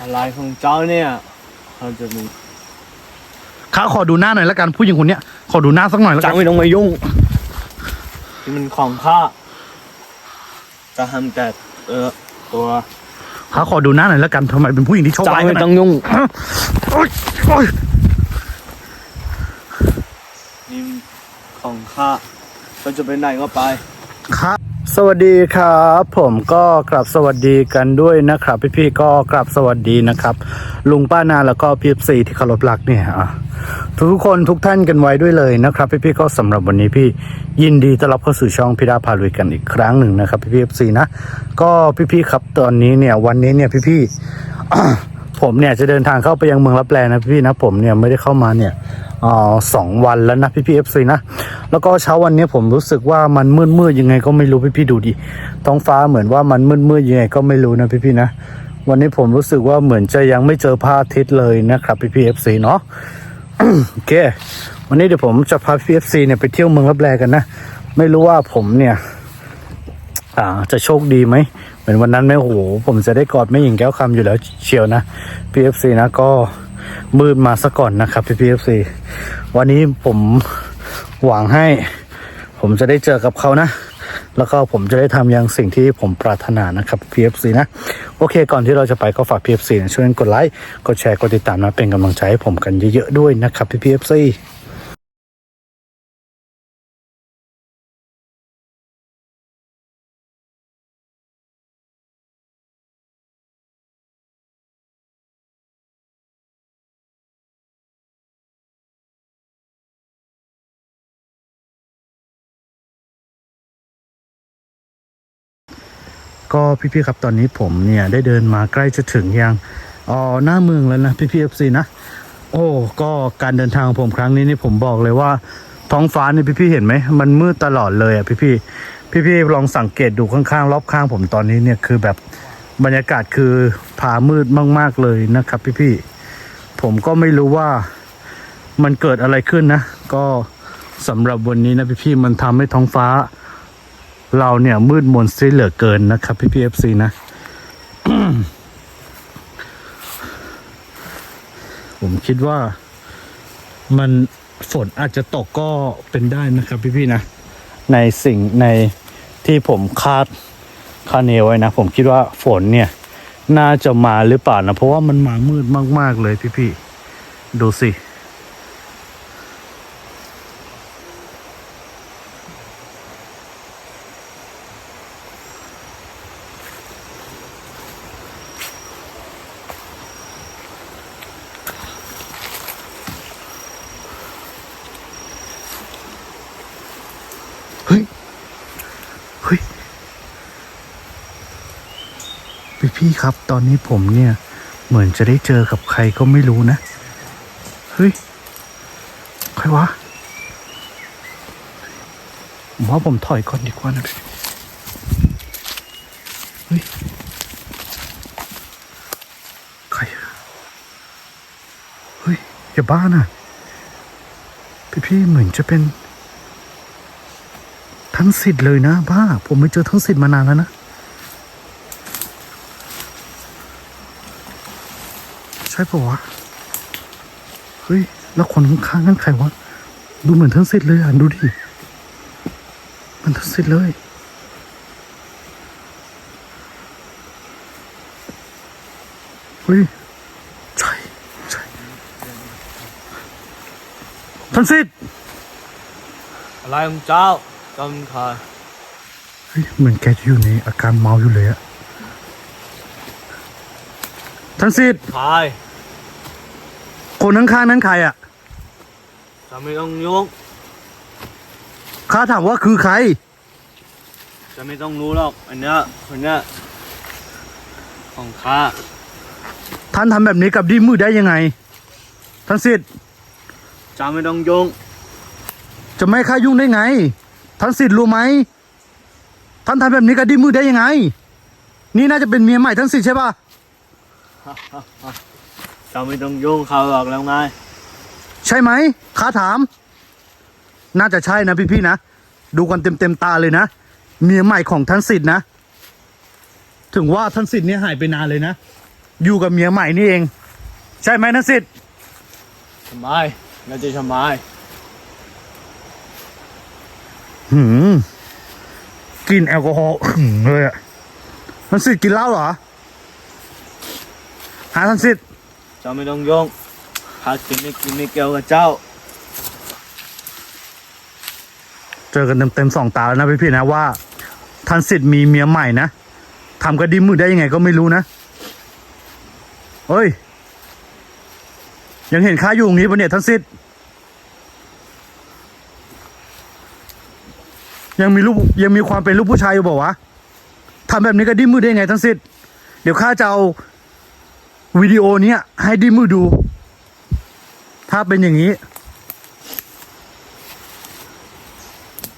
อะไรของเจ้าเนี่ยเราจะมีข้าขอดูหน้าหน่อยแล้วกันผู้หญิงคนเนี้ยขอดูหน้าสักหน่อยแล้วกัเจ้านไม่ต้องมายุ่งที่มันของข้าจะทำแต่เออตัวข้าขอดูหน้าหน่อยแล้วกันทำไมเป็นผู้หญิงที่โชคเจ้าร้ายไม่ขนาดต้องยุ่ง โอ๊ยโอ๊ยนี่ของข้าเราจะไปไหนก็ไปครับ สวัสดีครับผมก็กลับสวัสดีกันด้วยนะครับ พี่ๆก็กลับสวัสดีนะครับ ลุงป้านาแล้วก็พี่ซีที่เคารพรักเนี่ยอะทุกคนทุกท่านกันไว้ด้วยเลยนะครับ พี่ๆก็สำหรับวันนี้พี่ยินดีต้อนรับเข้าสู่ช่องพิดาพาลุยกันอีกครั้งหนึ่งนะครับ พี่ๆซีนะก็พี่ๆครับตอนนี้เนี่ยวันนี้เนี่ยพี่ๆผมเนี่ยจะเดินทางเข้าไปยังเมืองรับแลนะพี่ๆนะผมเนี่ยไม่ได้เข้ามาเนี่ย สองวันแล้วนะพี่พี่เอฟซีนะ แล้วก็เช้าวันนี้ผมรู้สึกว่ามันมืดมืดๆยังไงก็ไม่รู้พี่พี่ดูดิ ท้องฟ้าเหมือนว่ามันมืดมืดๆยังไงก็ไม่รู้นะพี่พี่นะ วันนี้ผมรู้สึกว่าเหมือนจะยังไม่เจอพระอาทิตย์เลยนะครับพี่พี่เอฟซีเนาะโอเค วันนี้เดี๋ยวผมจะพาพี่เอฟซีเนี่ยไปเที่ยวเมืองรับแลกันนะ ไม่รู้ว่าผมเนี่ยอ่าจะโชคดีไหมเหมือนวันนั้นไหมโอ้โหผมจะได้กอดแม่หญิงแก้วคำอยู่แล้วเชียวนะ PFC นะก็ มืดมาซะก่อนนะครับพี่พีเอฟซีวันนี้ผมหวังให้ ผมจะได้เจอกับเขานะ แล้วก็ผมจะได้ทำอย่างสิ่งที่ผมปรารถนานะครับ PFC นะ โอเค ก่อนที่เราจะไปก็ฝาก PFC นะช่วยกดไลค์ กดแชร์ กดติดตามนะ เป็นกำลังใจให้ผมกันเยอะๆด้วยนะครับพี่ PFC ก็พี่ๆครับตอนนี้ผมเนี่ยได้เดินมาใกล้จะถึงยังอ๋อหน้าเมืองแล้วนะพี่ๆเอฟซีนะโอ้ก็การเดินทางของผมครั้งนี้นี่ผมบอกเลยว่าท้องฟ้านี่พี่ๆเห็นไหมมันมืดตลอดเลยอะพี่ๆพี่ๆลองสังเกตดูข้างๆรอบข้างผมตอนนี้เนี่ยคือแบบบรรยากาศคือผามืดมาก ๆเลยนะครับ พี่ๆผมก็ไม่รู้ว่ามันเกิดอะไรขึ้นนะ ก็สำหรับวันนี้นะพี่ๆมันทำให้ท้องฟ้า เราเนี่ยมืดมนซิเหลือเกินนะครับ พี่พีเอฟซีนะ ผมคิดว่ามันฝนอาจจะตกก็เป็นได้นะครับพี่พี่นะ ในสิ่งในที่ผมคาดคาดเนไว้นะ ผมคิดว่าฝนเนี่ย น่าจะมาหรือเปล่านะ เพราะว่ามันมามืดมาก ๆ เลยพี่พี่ดูสิ พี่ครับ ตอนนี้ผมเนี่ย เหมือนจะได้เจอกับใครก็ไม่รู้นะ เฮ้ย ใครวะผมว่าผมถอยก่อนดีกว่านะเฮ้ย ใคร เฮ้ย อย่าบ้านะพี่พี่เหมือนจะเป็น ทั้งสิทธิ์เลยนะ บ้า ผมไม่เจอทั้งสิทธิ์มานานแล้วนะ ช่ปะวะ เฮ้ย แล้วคนข้างๆนั่นใครวะ ดูเหมือนทั้งสิทธิ์เลยอะดูดิ มันทั้งสิทธิ์เลย เฮ้ย ใช่ใช่ทั้งสิทธิ์อะไรของเจ้าเจ้าเป็นใครเฮ้ยเหมือนแกจะอยู่ในอาการเมาอยู่เลยอะทันสิทธิ์ใคร คนข้างๆนั้นใครอะเจะไม่ต้องยุ่งข้าถามว่าคือใครเจะไม่ต้องรู้หรอกอันเนี้ยคนเนี้ยของข้าท่านทำแบบนี้กับดีมือได้ยังไงทันสิทธิ์เจ้าไม่ต้องยุ่งจะไม่ให้ข้ายุ่งได้ไงทันสิทธิ์รู้ไหม ท่านทำแบบนี้กับดีมือได้ยังไง นี่น่าจะเป็นเมียใหม่ทันสิทธิ์ใช่ปะ เจ้าไม่ต้องยุ่งเขาหรอกแล้วไงใช่ไหมข้าถาม น่าจะใช่นะพี่ๆนะ ดูกันเต็มๆตาเลยนะ เมียใหม่ของทันสิทธิ์นะ ถึงว่าทันสิทธิ์เนี่ยหายไปนานเลยนะ อยู่กับเมียใหม่นี่เอง ใช่ไหมทันสิทธิ์ทำไมแล้วจะทำไมหืมกินแอลกอฮอล์หึ่งเลยอะทันสิทธิ์กินเหล้าเหรอ หาทันสิทธิ์เจ้าไม่ต้องยุ่งข้ากินไม่กินไม่เกี่ยวกับเจ้า เจอกันเต็มเต็มๆสองตาแล้วนะพี่พี่นะว่าทันสิทธิ์มีเมียใหม่นะทำกระดิมมือได้ยังไงก็ไม่รู้นะเฮ้ย ยังเห็นข้าอยู่ตรงนี้ปะเนี่ยทันสิทธิ์ยังมีลูกยังมีความเป็นลูกผู้ชายอยู่บอกวะทำแบบนี้กระดิมมือได้ยังไงทันสิทธิ์เดี๋ยวข้าจะเอา วิดีโอเนี้ยให้ดิมมือดู ถ้าเป็นอย่างนี้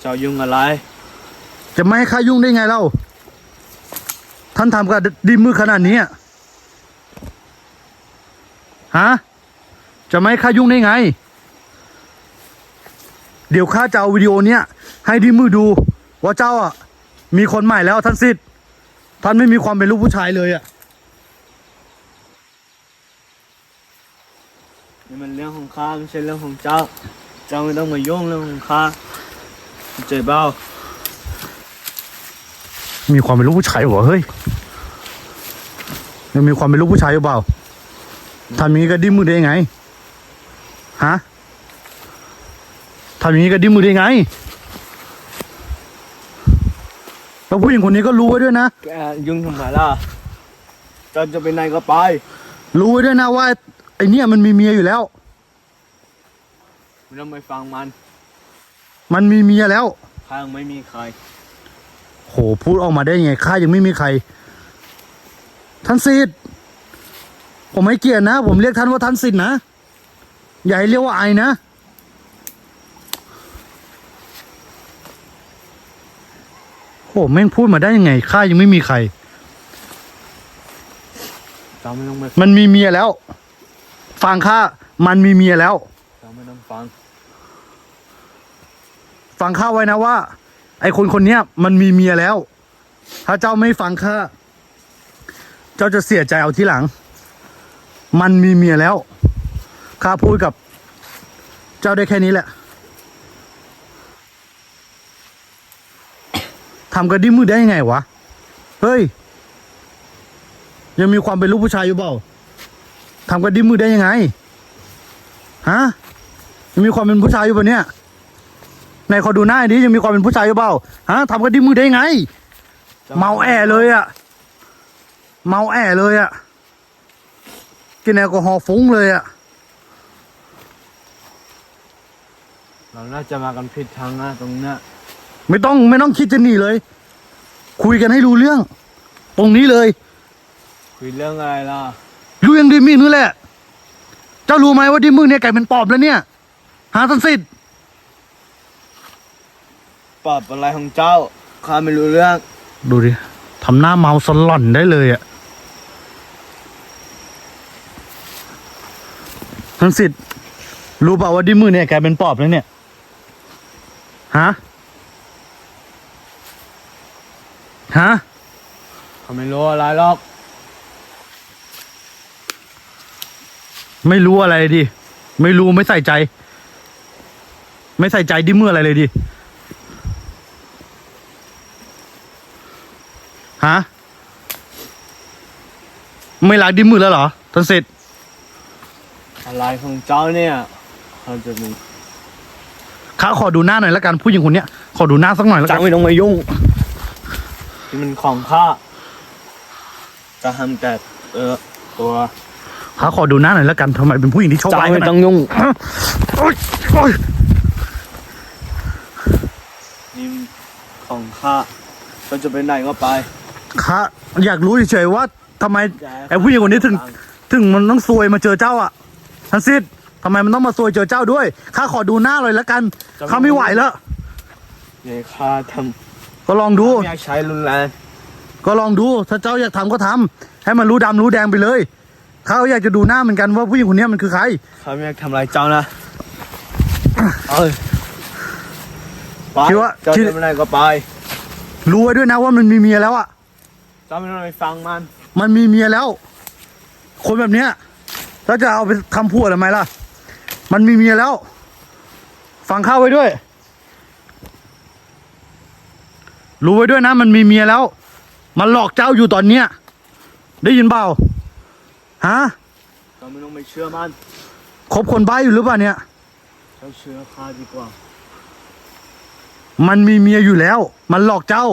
เจ้ายุ่งอะไร จะไม่ให้ข้ายุ่งได้ไงเล่า ท่านทำกับดิมมือขนาดนี้อะฮะจะไม่ให้ข้ายุ่งได้ไง เดี๋ยวข้าจะเอาวิดีโอเนี้ยให้ดิมมือดู ว่าเจ้าอะมีคนใหม่แล้วท่านสิทธิ์ท่านไม่มีความเป็นลูกผู้ชายเลยอะ นี่มันเรื่องของข้าไม่ใช่เรื่องของเจ้า เจ้าไม่ต้องมายุ่งเรื่องของข้าเข้าใจเปล่ามีความเป็นลูกผู้ชายเหรอเฮ้ยยังมีความเป็นลูกผู้ชายอยู่เปล่าทำอย่างนี้กับดิมมือได้ยังไงฮะทำอย่างนี้กับดิมมือได้ยังไงแล้วผู้หญิงคนนี้ก็รู้ไว้ด้วยนะแกยุ่งทำไมล่ะเจ้าจะไปไหนก็ไป รู้ไว้ด้วยนะว่าไอเนี่ยมันมีเมียอยู่แล้ว ไม่ต้องไปฟังมัน มันมีเมียแล้ว ข้ายังไม่มีใคร โหพูดออกมาได้ยังไงข้ายังไม่มีใคร ท่านสิทธิ์ผมไม่เกลียดนะ ผมเรียกท่านว่าท่านสิทธิ์นะอย่าให้เรียกว่าไอนะ โหแม่งพูดมาได้ยังไงข้ายังไม่มีใครเจ้าไม่ต้องไปมันมีเมียแล้ว ฟังข้ามันมีเมียแล้วเจ้าไม่ต้อง ฟัง ฟังข้าไว้นะว่า ไอคนคนเนี้ยมันมีเมียแล้ว ถ้าเจ้าไม่ฟังข้าเจ้าจะเสียใจเอาทีหลัง มันมีเมียแล้วข้าพูดกับ เจ้าได้แค่นี้แหละทำกระดิ่มือได้ยังไงวะ เฮ้ย ยังมีความเป็นลูกผู้ชายอยู่เปล่าทำกระดิ่มมือได้ยังไง ฮะ ยังมีความเป็นผู้ชายอยู่ปะเนี่ยไหนขอดูหน้าดิยังมีความเป็นผู้ชายอยู่เปล่าฮะทำกันที่มือได้ไง เมาแอเลยอะเมาแอเลยอะกินแอลกอฮอล์ฟุ้งเลยอะเราน่าจะมากันผิดทางนะตรงเนี้ยไม่ต้องไม่ต้องคิดจะหนีเลย คุยกันให้รู้เรื่อง ตรงนี้เลยคุยเรื่องอะไรล่ะรู้ยังดิมี่นู่นแหละเจ้ารู้ไหมว่าดิมึงเนี่ยกลายเป็นปอบแล้วเนี่ย หาทันสิทธิ์ปรับอะไรของเจ้าข้าไม่รู้เรื่อง ดูดิทำหน้าเมาสล่อนได้เลยอะทันสิทธิ์รู้เปล่าว่าดิมือเนี่ยกลายเป็นปอบแล้วเนี่ยฮะฮะเขาไม่รู้อะไรหรอก ไม่รู้อะไรเลยดิ ไม่รู้ไม่ใส่ใจ ไม่ใส่ใจดิมืออะไรเลยดิฮะไม่รักดิมือแล้วเหรอทันสิทธิ์อะไรของเจ้าเนี่ยเขาจะมีข้าขอดูหน้าหน่อยละกันผู้หญิงคนเนี้ยขอดูหน้าสักหน่อยละกัเจ้านไม่ต้องมายุ่งที่มันของข้าจะทำแต่เออตัวข้าขอดูหน้าหน่อยละกันทำไมเป็นผู้หญิงที่โชคเจ้าร้ายไม่ขนาดต้องยุ่งฮะโอ๊ยโอ๊ยนี่ ของข้าเราจะไปไหนก็ไป ข้าอยากรู้เฉยๆว่าทำไมไอ้ผู้หญิงคนนี้ถึง ถึงมันต้องซวยมาเจอเจ้าอะทันสิทธิ์ทำไมมันต้องมาซวยเจอเจ้าด้วยข้าขอดูหน้าเลยละกันข้าไม่ไหวแล้วอย่าให้ข้าทก็ลองำดู ไม่อยากใช้รุนแรงก็ลองดู ถ้าเจ้าอยากทำก็ทำให้มันรู้ดำรู้แดงไปเลยข้าก็อยากจะดูหน้าเหมือนกันว่าผู้หญิงคนนี้มันคือใคร ข้าไม่อยากทำอะไรเจ้านะ เอ้ย ไปคิดว่าเจ้าคิดจะไปไหนก็ไปรู้ไว้ด้วยนะว่ามันมีเมียแล้วอะเจ้าไม่ต้องไปฟังมันมันมีเมียแล้ว คนแบบเนี้ยแล้วจะเอาไปทำพัวทำไมล่ะ มันมีเมียแล้ว ฟังข้าวไว้ด้วย รู้ไว้ด้วยนะ มันมีเมียแล้ว มันหลอกเจ้าอยู่ตอนเนี้ย ได้ยินเปล่าฮะเราไม่ต้องไปเชื่อมันคบคนบ้าอยู่หรือเปล่าเนี่ย เราเชื่อข้าดีกว่า มันมีเมียอยู่แล้ว มันหลอกเจ้า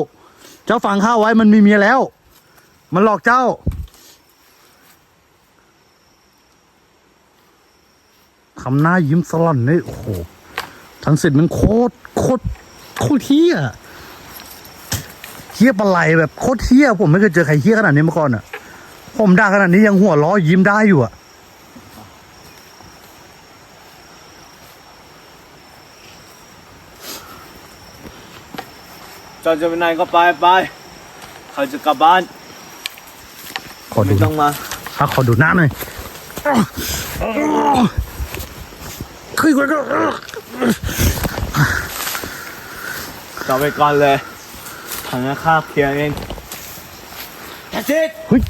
เจ้าฟังข้าไว้มันมีเมียแล้ว มันหลอกเจ้า ทำหน้ายิ้มสลั่นนี่โอ้โหทั้งสิทธิ์มันโคตรโคตรโคตรเฮี้ยเฮี้ยปลาไหลแบบโคตรเฮี้ยผมไม่เคยเจอใครเฮี้ยขนาดนี้มาก่อนอะ ผมด่าขนาดนี้ยังหัวล้อยิ้มได้อยู่อะ เจ้าจะไปไหนก็ไปไปเขาจะกลับบ้านขอดูไม่ต้องมาถ้าขอดูหน้าหน่อยคือกูก็เจ้าไปก่อนเลยทางนั้นข้าเคลียร์เองแท็กซี่เฮ้ย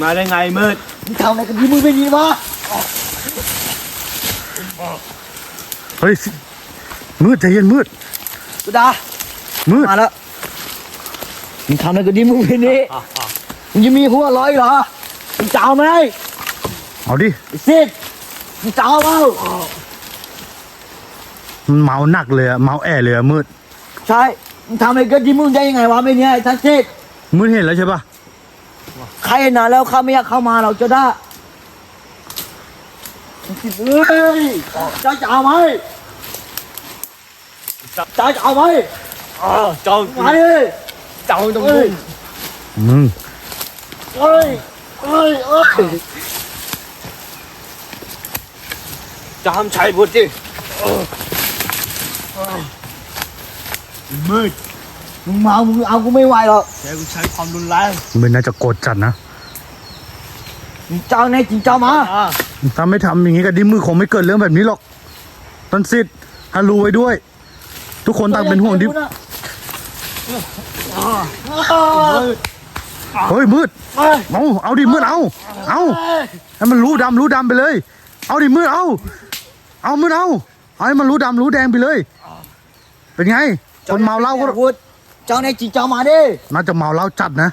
มาได้ไงมืดมึงทำอะไรกันที่มึงเป็นอยังนี้วะเฮ้ยสิมืดใจเย็นมืดสุดา มืดมาแล้วมึงทำอะไรกันที่มึงเป็นนี้มึงจะมีหัวร้อยเหรอมึงจะเอาไหมเอาดิไอ้ซิดมึงจะเอาเปล่ามันเมาหนักเลยอะเมาแอเลยอะมืด ใช่มึงทำอะไรกันที่มึงได้ยังไงวะไม่เนี่ยไอ้ทันซิดมืดเห็นแล้วใช่ปะใครเห็นนานแล้วข้าไม่อยากเข้ามาเราจะได้ทันซิดเอ้ยเจ้าจะเอาไหมเจ้าจะเอาไหม อ้าวเจ้ามาดิเจ้าไม่ต้องเอ้ยุ่ยงมึงเอ้ยเอ้ยเอ้ยจะทำชัยพุทธิมืดมึงเมามึงเอากูไม่ไหวหรอกแกกูใช้ความรุนแรงมืดน่าจะโกรธจัดนะมึงเจ้าแน่จริงเจ้ามาอ่าถ้าไม่ทำอย่างงี้กับดิมือคงไม่เกิดเรื่องแบบนี้หรอกต้นสิทธิ์ฮัลรู้ไว้ด้วย ทุกคนต่างเป็นห่วงดิ เฮ้ยมืดเอาเอาดิมืดเอาเอาให้มันรู้ดำรู้ดำไปเลย เอาดิมืดเอา เอามืดเอาเอาให้มันรู้ดำรู้แดงไปเลย เป็นไง คนเมาเหล้าก็พูดเจ้าในจริงเจ้ามาดิน่าจะเมาเหล้าจัดนะ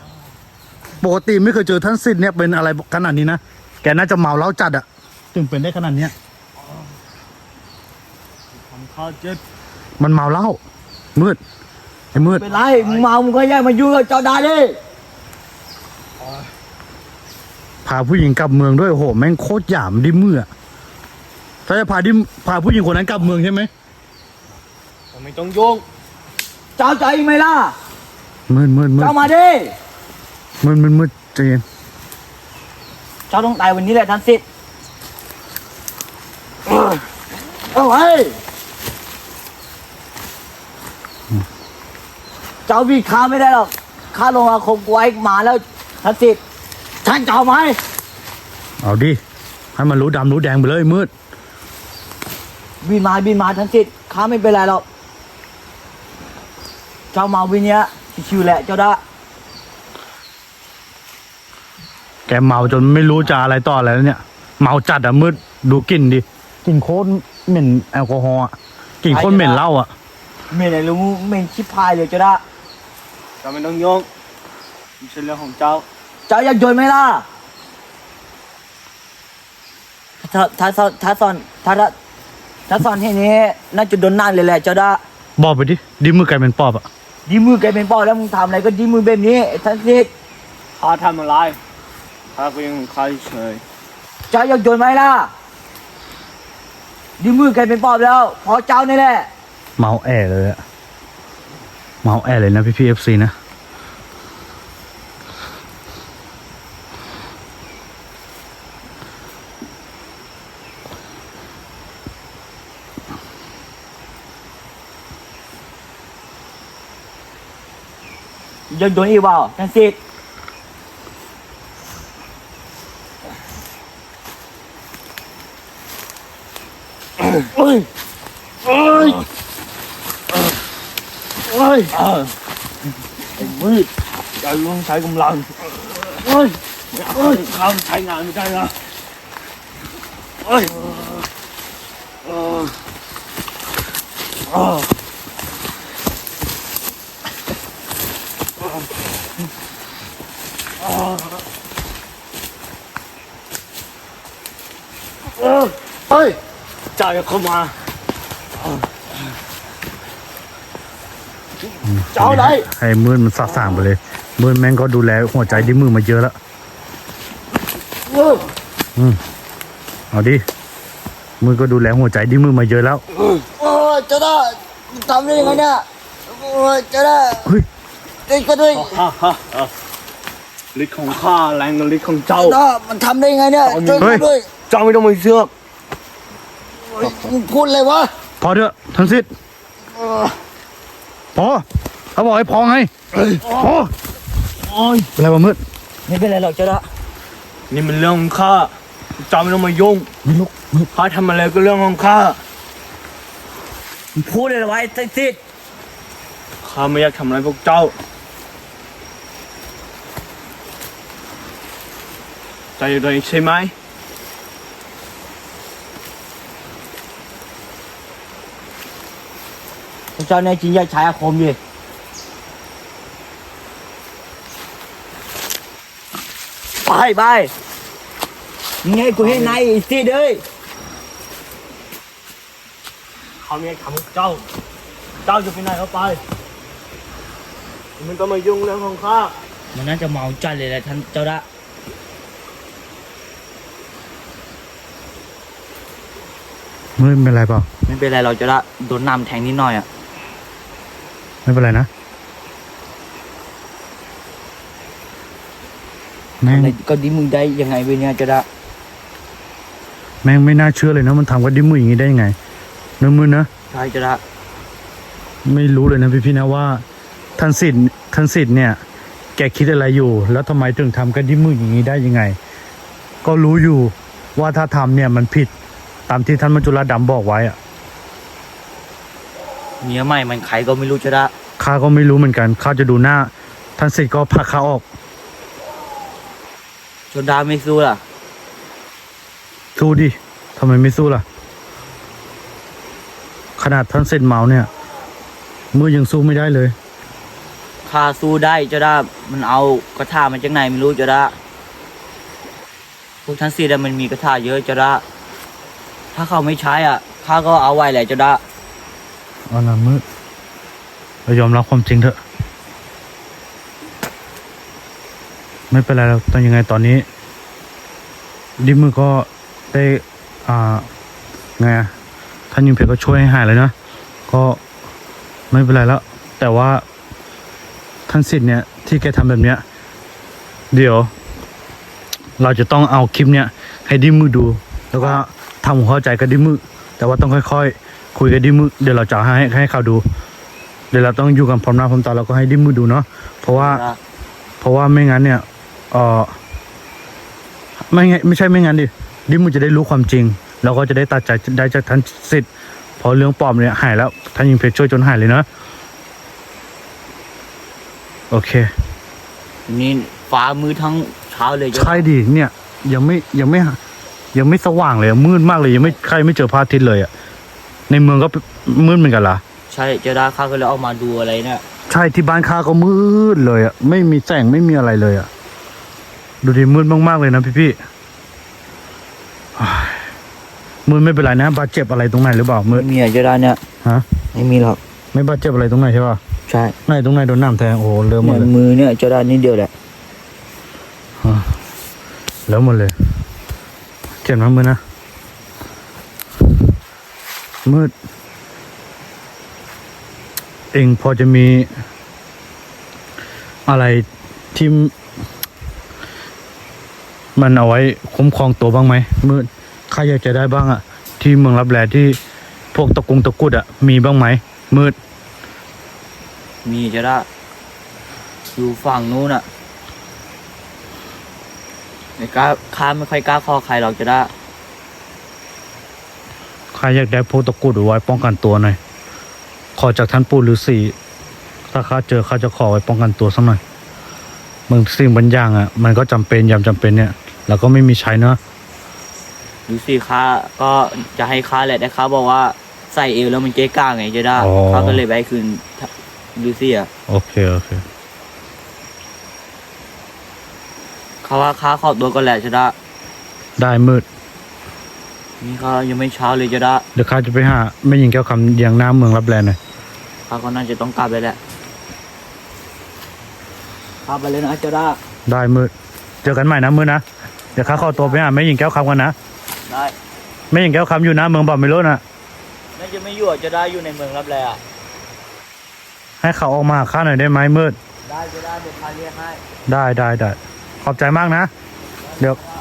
ปกติไม่เคยเจอท่านสิทธิ์เนี่ยเป็นอะไรขนาดนี้นะแกน่าจะเมาเหล้าจัดอะถึงเป็นได้ขนาดเนี้ยทำข้าวเจ็บมันเมาเหล้ามืดไอ้มืดเป็นไรมึงเมามึงก็แยกมายุ่งกับเจ้าได้ดิพาผู้หญิงกลับเมืองด้วยโอ้โหแม่งโคตรหยามดิมืออะถ้าจะพาดิพาผู้หญิงคนนั้นกลับเมืองใช่ไหมผมไม่ต้องยุ่งเจ้าใจไหมล่ะมืดมืดมืดเจ้ามาดิมืดมืดมืดใจเย็นเจ้าต้องตายวันนี้แหละท่านสิทธิ์เอาไว้ เจ้าบีข้าไม่ได้หรอกข้าลงอาคมไว้มาแล้วท่านสิทธิ์ท่านเจ้าไหมเอาดิ ให้มันรู้ดำรู้แดงไปเลยมืด บินมาบินมาท่านสิทธิ์ข้าไม่เป็นไรหรอก เจ้ามาวินเนี้ยชิวๆแหละเจ้าได้แกเมาจนไม่รู้จะอะไรต่ออะไรแล้วเนี่ย เมาจัดอะมืดดูกลิ่นดิกลิ่นโคตรเหม็นแอลกอฮอล์อะกลิ่นโคตรเหม็นเหล้าอะเมนอะไรรู้เมนชิบพายเลยเจ้าได้ เจ้าไม่ต้องยุ่งไม่ใช่เรื่องของเจ้า เจ้าอยากโยนไหมล่ะถ้าถ้าถ้าถ้าสอนถ้าถ้าถ้าสอนที่นี้น่าจะโดนนานเลยแหละเจ้าได้บอกไปดิ ดิมือไก่เป็นปอบอะดีมือแกเป็นปอแล้วมึงทำอะไรก็ดีมือแบบนี้ไอ้ท่านสิทธิ์ข้าทำอะไรข้าก็ยังของข้าเฉยเจ้าอยากโยนไหมล่ะดีมือแกเป็นปอบแล้วเพอเจ้านี่แหละ เมาแอเลยอะ เมาแอเลยนะพี่พีเอฟซีนะอยากโดนอีกเปล่าท่านสิทธิ์เอ้ยเอ้ย เอ้ยเออไอ้มืดเจ้าต้องใช้กำลังเอ้ยเอ้ยข้ามใช้งานไม่ได้นะเอ้ยเออเออเออเฮ้ยจ่ายเข้ามาเจ้าไหนให้มืดมันสาสางไปเลยมืดแม่งก็ดูแลหัวใจดิมือมาเยอะแล้วเออเอาดิมือก็ดูแลหัวใจดิมือมาเยอะแล้วโอ้ยเจ้าได้ทำได้ยังไงเนี่ยโอ้ยเจ้าได้เฮ้ยเด็กก็ด้วยฮ่าฮ่าฮ่าฤทธิ์ของข้าแรงกว่าฤทธิ์ของเจ้าเจ้ามันทำได้ยังไงเนี่ยช่วยกูด้วยเจ้าไม่ต้องมาเชื่อมึงพูดอะไรวะพอเถอะทันสิทธิ์พอ เขาบอกให้พอไงพอโอ้ยเป็นไรวะมืดไม่เป็นไรหรอกเจ้าละนี่มันเรื่องของข้าเจ้าไม่ต้องมายุ่งมึงลุกมึงข้าทำอะไรก็เรื่องของข้ามึงพูดอะไรไว้ไอ้สิทธิ์ข้าไม่อยากทำอะไรพวกเจ้า ใจอยู่ตัวเองใช่ไหมพวกเจ้าเนี่ยจริงอยากใช้อาคมดิ ไปไปยังไงกูให้นายไอ้สิทธิ์เอ้ยข้าไม่อยากทำพวกเจ้าเจ้าจะไปไหนก็ไปมันก็มายุ่งเรื่องของข้ามันน่าจะเมาจัดเลยแหละท่านเจ้าละมืดเป็นไรเปล่าไม่เป็นไรเราจะละโดนน้ำแทงนิดหน่อยอะ ไม่เป็นไรนะ แม่งก็ดิมึงได้ยังไงเว้ยเนี่ยจะละแม่งไม่น่าเชื่อเลยนะมันทำกับดิมืออย่างนี้ได้ยังไงเนื้อมือนะ ใช่จะละไม่รู้เลยนะพี่พี่ๆนะว่าท่านสิทธิ์ท่านสิทธิ์เนี่ย แกคิดอะไรอยู่ แล้วทำไมถึงทำกับดิมืออย่างนี้ได้ยังไง ก็รู้อยู่ว่าถ้าทำเนี่ยมันผิดตามที่ท่านมัจจุราชดำบอกไว้อะเมียใหม่มันใครก็ไม่รู้จะละข้าก็ไม่รู้เหมือนกันข้าจะดูหน้า ท่านสิทธิ์ก็พาข้าออก จนดาไม่สู้ล่ะ สู้ดิทำไมไม่สู้ล่ะ ขนาดท่านสิทธิ์เมาเนี่ย มือยังสู้ไม่ได้เลยข้าสู้ได้จะละมันเอากระถามาจากไหนไม่รู้จะละพวกท่านสีดมันมีกระถาเยอะจะละถ้าเขาไม่ใช้อะข้าก็เอาไว้แหละจะละเอาละมืดเรายอมรับความจริงเถอะ ไม่เป็นไรแล้วตอนยังไงตอนนี้ ดิมือก็ได้อ่าไงอะท่านยิงเพชรก็ช่วยให้หายเลยนะก็ไม่เป็นไรแล้ว แต่ว่าท่านสิทธิ์เนี่ยที่แกทำแบบเนี้ย เดี๋ยว เราจะต้องเอาคลิปเนี้ยให้ดิมือดู แล้วก็ทำความเข้าใจกับดิมือ แต่ว่าต้องค่อยๆคุยกับดิมือเดี๋ยวเราจะให้ให้เขาดูเดี๋ยวเราต้องอยู่กันพร้อมหน้าพร้อมตาเราก็ให้ดิมือดูเนาะเพราะว่า เพราะว่าไม่งั้นเนี่ย เออไม่ไงไม่ใช่ไม่งั้นดิดิมงจะได้รู้ความจริง แล้วก็จะได้ตัดใจได้จากท่านสิทธิ์เพราะเรื่องปลอมเนี่ยหายแล้วท่านยิงเพชรช่วยจนหายเลยเนาะโอเค นี่ฟ้ามือทั้งเช้าเลยจะละใช่ดิเนี่ย ยังไม่ยังไม่ยังไม่สว่างเลยอะมืดมากเลยยังไม่ใครไม่เจอพระอาทิตย์เลยอะในเมืองก็มืดเหมือนกันเหรอใช่จะละข้าก็เลยออกมาดูอะไรเนี่ยใช่ที่บ้านข้าก็มืดเลยอะไม่มีแสงไม่มีอะไรเลยอะ ดูดิมืดมากๆเลยนะพี่พี่ๆอ้ายมืดไม่เป็นไรนะบาดเจ็บอะไรตรงไหนหรือเปล่ามืไม่ดมีอะจะละเนี่ยฮะไม่มีหรอกไม่บาดเจ็บอะไรตรงไหนใช่ป่ะใช่ไหนตรงไหนโดนน้ำแทงโอ้โหเริ่มหมเนี่ดยเลยมือเนี่ยจะละนิดเดียวแหละเริ่มหมดเลย เจ็บนะมือนะมืด เองพอจะมีอะไรที่ มันเอาไว้คุ้มครองตัวบ้างไหมมืดข้าอยากจะได้บ้างอะที่เมืองรับแลที่พวกตะกุงตะกรุดอะมีบ้างไหมมืด มีจะละอยู่ฝั่งนู้นอะไม่กล้าข้าไม่ค่อยกล้าข้อใครหรอกจะละข้าอยากได้พวกตะกรุดเอาไว้ป้องกันตัวหน่อยขอจากท่านปู่ฤาษีถ้าข้าเจอข้าจะขอไว้ป้องกันตัวสักหน่อยบางสิ่งบางอย่างอะมันก็จำเป็นยามจำเป็นเนี่ย เราก็ไม่มีใช้เนาะดูสิข้าก็จะให้ข้าแหละแต่ข้าบอกว่าใส่เอวแล้วมันเก๊กก้าไงเจะได้อ๋อข้าก็เลยไปคืนดูสิอะโอเคโอเคเขาว่าข้าขอตัวก่อนแหละเจะได้ได้มืด นี่ข้ายังไม่เช้าเลยเจะได้เดี๋ยวข้าจะไปหาแม่หญิงแก้วคำยังหน้าเมืองรับแลหน่อยข้าก็น่าจะต้องกลับไปแหละข้าไปเลยนะเจะได้ได้มืดเจอกันใหม่นะมืดนะ เดี๋ยวข้าขอตัวไปหาแม่หญิงแก้วคำกันนะได้แม่หญิงแก้วคำอยู่หน้าเมืองบอกไม่รู้นะน่าจะไม่อยู่อะเจะได้อยู่ในเมืองรับแลอะให้เขาออกมาหาข้าหน่อยได้ไหมมืด ได้เจะได้เดี๋ยวข้าเรียกให้ได้ได้ได้ขอบใจมากนะ เดี๋ยวได้